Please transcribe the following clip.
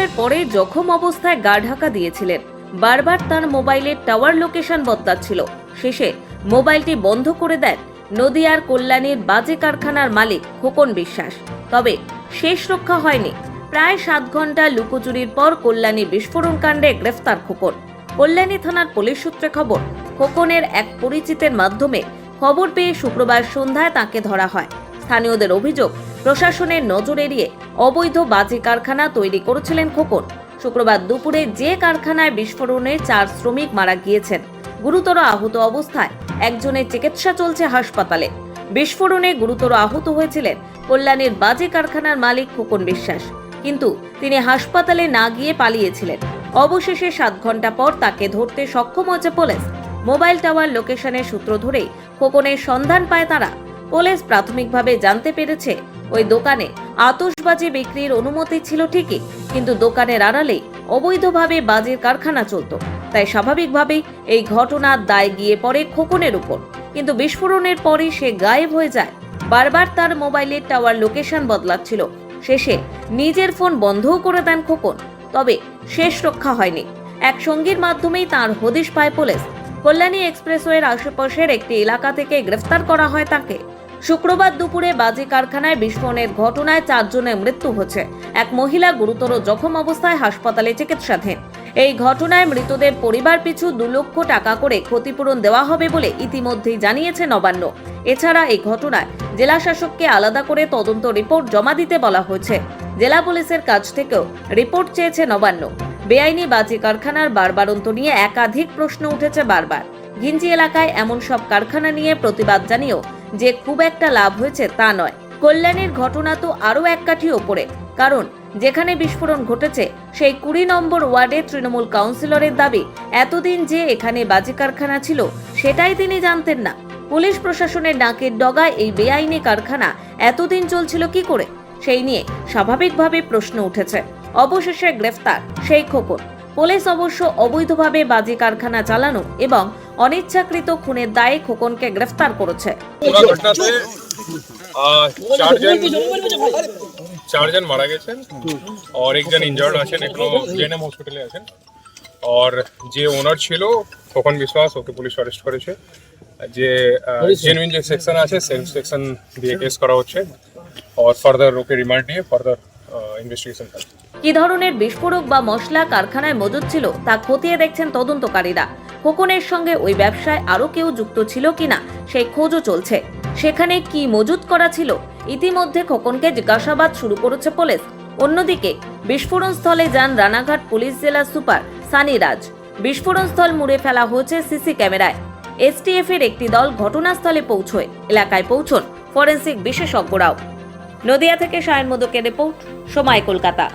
বিস্ফোরণের পরে জখম অবস্থায় গা ঢাকা দিয়েছিলেন। বারবার তার মোবাইলের টাওয়ার লোকেশন বদলাচ্ছিল। শেষে মোবাইলটি বন্ধ করে দেন নদিয়ার কল্যাণীর বাজে কারখানার মালিক খোকন বিশ্বাস। তবে শেষ রক্ষা হয়নি। প্রায় সাত ঘণ্টা লুকোচুরির পর কল্যাণী বিস্ফোরণ কাণ্ডে গ্রেফতার খোকন। কল্যাণী থানার পুলিশ সূত্রে খবর, খোকনের এক পরিচিতের মাধ্যমে খবর পেয়ে শুক্রবার সন্ধ্যায় তাকে ধরা হয়। স্থানীয়দের অভিযোগ প্রশাসনের নজর এড়িয়ে অবৈধ বাজি কারখানা তৈরি করেছিলেন খোকন। শুক্রবার দুপুরে যে কারখানায় বিস্ফোরণে চার শ্রমিক মারা গিয়েছেন, গুরুতর আহত অবস্থায় একজনের চিকিৎসা চলছে হাসপাতালে। বিস্ফোরণে গুরুতর আহত হয়েছিলেন কল্যাণীর বাজি কারখানার মালিক খোকন বিশ্বাস। কিন্তু তিনি হাসপাতালে না গিয়ে পালিয়েছিলেন। অবশেষে সাত ঘণ্টা পর তাকে ধরতে সক্ষম হয়েছে পুলিশ। মোবাইল টাওয়ার লোকেশনের সূত্র ধরেই খোকনের সন্ধান পায় তারা। পুলিশ প্রাথমিকভাবে জানতে পেরেছে ওই দোকানে আতশবাজি বিক্রির অনুমতি ছিল ঠিকই, কিন্তু দোকানের আড়ালে অবৈধভাবে বাজির কারখানা চলত। তাই স্বাভাবিকভাবেই এই ঘটনার দায় গিয়ে পড়ে খোকনের উপর। কিন্তু বিস্ফোরণের পরে সে গায়েব হয়ে যায়। বারবার তার মোবাইলের টাওয়ার লোকেশন বদলাচ্ছিল। শেষে নিজের ফোন বন্ধও করে দেন খোকন। তবে শেষ রক্ষা হয়নি। এক সঙ্গীর মাধ্যমেই তার হদিশ পায় পুলিশ। কল্যাণী এক্সপ্রেসওয়ের আশেপাশের একটি এলাকা থেকে গ্রেফতার করা হয় তাকে। শুক্রবার দুপুরে বাজি কারখানায় বিস্ফোরণের ঘটনায় চারজনের মৃত্যু হচ্ছে এক মহিলা গুরুতর জখম অবস্থায় হাসপাতালে চিকিৎসাধীন। এই ঘটনায় মৃতদের পরিবার পিছু দু লক্ষ টাকা করে ক্ষতিপূরণ দেওয়া হবে বলে ইতিমধ্যেই জানিয়েছে নবান্ন। এছাড়া এই ঘটনায় জেলা শাসককে আলাদা করে তদন্ত রিপোর্ট জমা দিতে বলা হয়েছে। জেলা পুলিশের কাছ থেকেও রিপোর্ট চেয়েছে নবান্ন। বেআইনি বাজি কারখানার বারবারন্ত নিয়ে একাধিক প্রশ্ন উঠেছে বারবার। ঘিঞ্জি এলাকায় এমন সব কারখানা নিয়ে প্রতিবাদ জানিয়েও যে খুব একটা লাভ হয়েছে তা নয়। কল্যাণীর ঘটনা তো আরও এক কাঠি ওপরে। কারণ, যেখানে বিস্ফোরণ ঘটেছে, সেই কুড়ি নম্বর ওয়ার্ডে তৃণমূল কাউন্সিলরের দাবি, এতদিন যে এখানে বাজি কারখানা ছিল, সেটাই তিনি জানতেন না। পুলিশ প্রশাসনের নাকের ডগায় এই বেআইনি কারখানা এতদিন চলছিল কি করে? সেই নিয়ে স্বাভাবিকভাবে প্রশ্ন উঠেছে। অবশেষে গ্রেফতার সেই খোকন। পুলিশ অবশ্য অবৈধভাবে বাজি কারখানা চালানো এবং অনিচ্ছাকৃত খুনের দায়ে খোকনকে গ্রেফতার করেছে। পুরো ঘটনাতে আহ, চারজন চারজন মারা গেছেন আর একজন ইনজার্ড আছেন এখনও জেএনএম হসপিটালে আছেন। আর যে ওনার ছিল খোকন বিশ্বাস ওকে পুলিশ অ্যারেস্ট করেছে। যে জেনুইন যে সেকশন আছে সেলফ সেকশন দিয়ে কেস করা হচ্ছে। আর ফার্দার ওকে রিমান্ড নিয়ে ফার্দার ইনভেস্টিগেশন কি ধরনের বিস্ফোরক বা মশলা কারখানায় মজুদ ছিল তা খতিয়ে দেখছেন তদন্তকারীরা। খোকনের সঙ্গে ওই ব্যবসায় আরও কেউ যুক্ত ছিল কিনা, সেই খোঁজও চলছে। সেখানে কি মজুত করা ছিল, ইতিমধ্যে খোকনকে জিজ্ঞাসাবাদ শুরু করেছে পুলিশ। অন্যদিকে, বিস্ফোরণ স্থলে যান রানাঘাট পুলিশ জেলা সুপার সানি রাজ। বিস্ফোরণ স্থল মুড়ে ফেলা হয়েছে সিসি ক্যামেরায়। এসটিএফ এর একটি দল ঘটনাস্থলে পৌঁছয়, এলাকায় পৌঁছন ফরেন্সিক বিশেষজ্ঞরাও। নদিয়া থেকে সায়ন মোদকের রিপোর্ট, সময় কলকাতা।